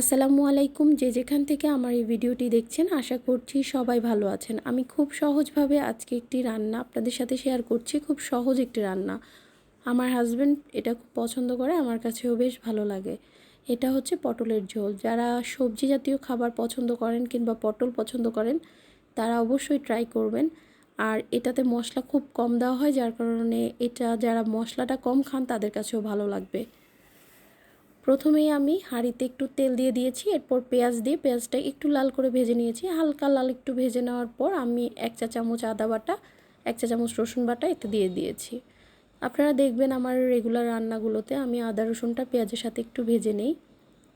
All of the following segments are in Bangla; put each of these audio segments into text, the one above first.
আসসালামু আলাইকুম, যে যেখান থেকে আমার এই ভিডিওটি দেখছেন, আশা করছি সবাই ভালো আছেন। আমি খুব সহজভাবে আজকে একটি রান্না আপনাদের সাথে শেয়ার করছি, খুব সহজ একটি রান্না। আমার হাজব্যান্ড এটা খুব পছন্দ করে, আমার কাছেও বেশ ভালো লাগে। এটা হচ্ছে পটলের ঝোল। যারা সবজি জাতীয় খাবার পছন্দ করেন কিংবা পটল পছন্দ করেন, তারা অবশ্যই ট্রাই করবেন। আর এটাতে মশলা খুব কম দেওয়া হয়, যার কারণে এটা যারা মশলাটা কম খান, তাদের কাছেও ভালো লাগবে। প্রথমেই আমি হাঁড়িতে একটু তেল দিয়ে দিয়েছি, এরপর পেঁয়াজ দিয়ে পেঁয়াজটা একটু লাল করে ভেজে নিয়েছি। হালকা লাল একটু ভেজে নেওয়ার পর আমি এক চা চামচ আদা বাটা, এক চা চামচ রসুন বাটা এতে দিয়ে দিয়েছি। আপনারা দেখবেন আমার রেগুলার রান্নাগুলোতে আমি আদা, রসুনটা পেঁয়াজের সাথে একটু ভেজে নেই।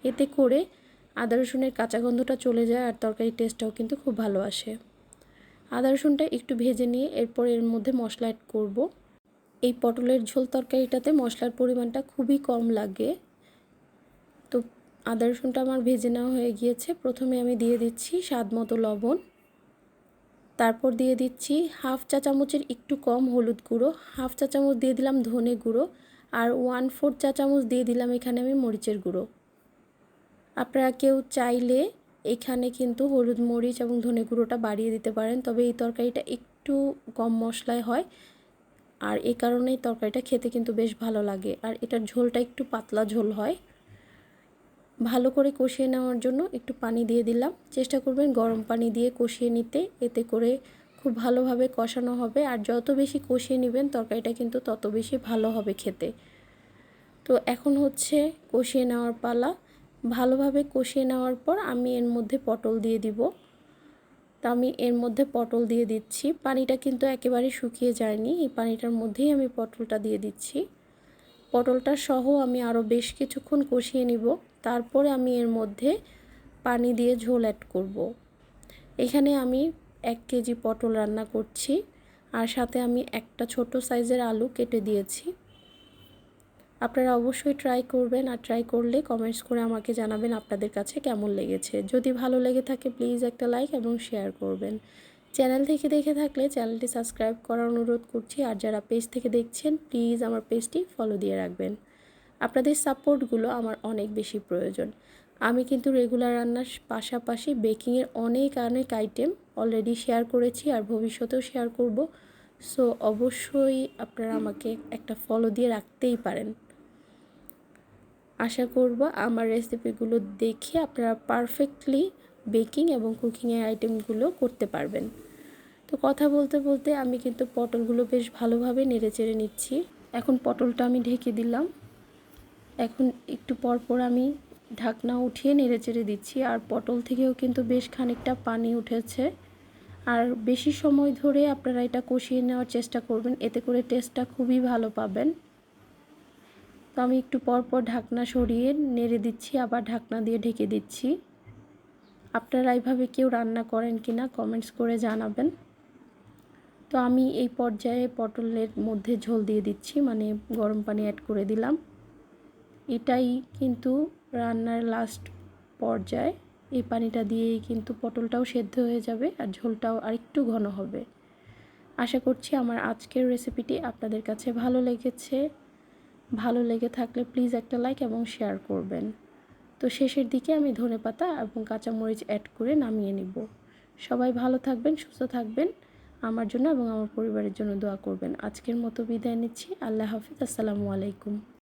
এতে করে আদা, রসুনের কাঁচা গন্ধটা চলে যায় আর তরকারির টেস্টটাও কিন্তু খুব ভালো আসে। আদা, রসুনটা একটু ভেজে নিয়ে এরপর এর মধ্যে মশলা অ্যাড করব। এই পটলের ঝোল তরকারিটাতে মশলার পরিমাণটা খুবই কম লাগে। তো আদা রসুনটা আমার ভেজে নেওয়া হয়ে গিয়েছে। প্রথমে আমি দিয়ে দিচ্ছি স্বাদ মতো লবণ। তারপর দিয়ে দিচ্ছি হাফ চা চামচের একটু কম হলুদ গুঁড়ো, হাফ চা চামচ দিয়ে দিলাম ধনে গুঁড়ো আর ওয়ান ফোর চা চামচ দিয়ে দিলাম এখানে আমি মরিচের গুঁড়ো। আপনারা কেউ চাইলে এখানে কিন্তু হলুদ, মরিচ এবং ধনে গুঁড়োটা বাড়িয়ে দিতে পারেন, তবে এই তরকারিটা একটু কম মশলায় হয় আর এই কারণেই তরকারিটা খেতে কিন্তু বেশ ভালো লাগে। আর এটার ঝোলটা একটু পাতলা ঝোল হয়। ভালো করে কষিয়ে নেওয়ার জন্য একটু পানি দিয়ে দিলাম। চেষ্টা করবেন গরম পানি দিয়ে কষিয়ে নিতে। এতে করে খুব ভালোভাবে কষানো হবে। আর যত বেশি কষিয়ে নেবেন তরকারিটা কিন্তু তত বেশি ভালো হবে খেতে। তো এখন হচ্ছে কষিয়ে নেওয়ার পালা। ভালোভাবে কষিয়ে নেওয়ার পর আমি এর মধ্যে পটল দিয়ে দিব। তা আমি এর মধ্যে পটল দিয়ে দিচ্ছি। পানিটা কিন্তু একেবারে শুকিয়ে যায়নি। এই পানিটার মধ্যেই আমি পটলটা দিয়ে দিচ্ছি। পটলটা সহ আমি আরও বেশ কিছুক্ষণ কষিয়ে নিব। তারপরে আমি এর মধ্যে পানি দিয়ে ঝোল অ্যাড করব। এখানে আমি এক কেজি পটল রান্না করছি, আর সাথে আমি একটা ছোট সাইজের আলু কেটে দিয়েছি। আপনারা অবশ্যই ট্রাই করবেন, আর ট্রাই করলে কমেন্টস করে আমাকে জানাবেন আপনাদের কাছে কেমন লেগেছে। যদি ভালো লেগে থাকে প্লিজ একটা লাইক এবং শেয়ার করবেন। চ্যানেল থেকে দেখে থাকলে চ্যানেলটি সাবস্ক্রাইব করার অনুরোধ করছি, আর যারা পেজ থেকে দেখছেন প্লিজ আমার পেজটি ফলো দিয়ে রাখবেন। আপনাদের সাপোর্টগুলো আমার অনেক বেশি প্রয়োজন। আমি কিন্তু রেগুলার রান্নার পাশাপাশি বেকিংয়ের অনেক অনেক আইটেম অলরেডি শেয়ার করেছি আর ভবিষ্যতেও শেয়ার করব। সো অবশ্যই আপনারা আমাকে একটা ফলো দিয়ে রাখতেই পারেন। আশা করব আমার রেসিপিগুলো দেখে আপনারা পারফেক্টলি বেকিং এবং কুকিংয়ের আইটেমগুলো করতে পারবেন। তো কথা বলতে বলতে আমি কিন্তু পটলগুলো বেশ ভালোভাবে নেড়ে চেড়ে নিচ্ছি। এখন পটলটা আমি ঢেকে দিলাম। এখন একটু পর পর আমি ঢাকনা উঠিয়ে নেড়ে চেড়ে দিচ্ছি, আর পটল থেকেও কিন্তু বেশ খানিকটা পানি উঠেছে। আর বেশি সময় ধরে আপনারা এটা কষিয়ে নেওয়ার চেষ্টা করবেন, এতে করে টেস্টটা খুবই ভালো পাবেন। তো আমি একটু পর পর ঢাকনা সরিয়ে নেড়ে দিচ্ছি, আবার ঢাকনা দিয়ে ঢেকে দিচ্ছি। আপনারা এইভাবে কেউ রান্না করেন কি না কমেন্টস করে জানাবেন। তো আমি এই পর্যায়ে পটলের মধ্যে ঝোল দিয়ে দিচ্ছি মানে গরম পানি অ্যাড করে দিলাম। এটাই কিন্তু রান্নার লাস্ট পর্যায়ে। এই পানিটা দিয়েই কিন্তু পটলটাও সেদ্ধ হয়ে যাবে আর ঝোলটাও আরেকটু ঘন হবে। আশা করছি আমার আজকের রেসিপিটি আপনাদের কাছে ভালো লেগেছে। ভালো লেগে থাকলে প্লিজ একটা লাইক এবং শেয়ার করবেন। তো শেষের দিকে আমি ধনে পাতা এবং কাঁচামরিচ অ্যাড করে নামিয়ে নিব। সবাই ভালো থাকবেন, সুস্থ থাকবেন, আমার জন্য এবং আমার পরিবারের জন্য দোয়া করবেন। আজকের মতো বিদায় নিচ্ছি। আল্লাহ হাফিজ। আসসালামু আলাইকুম।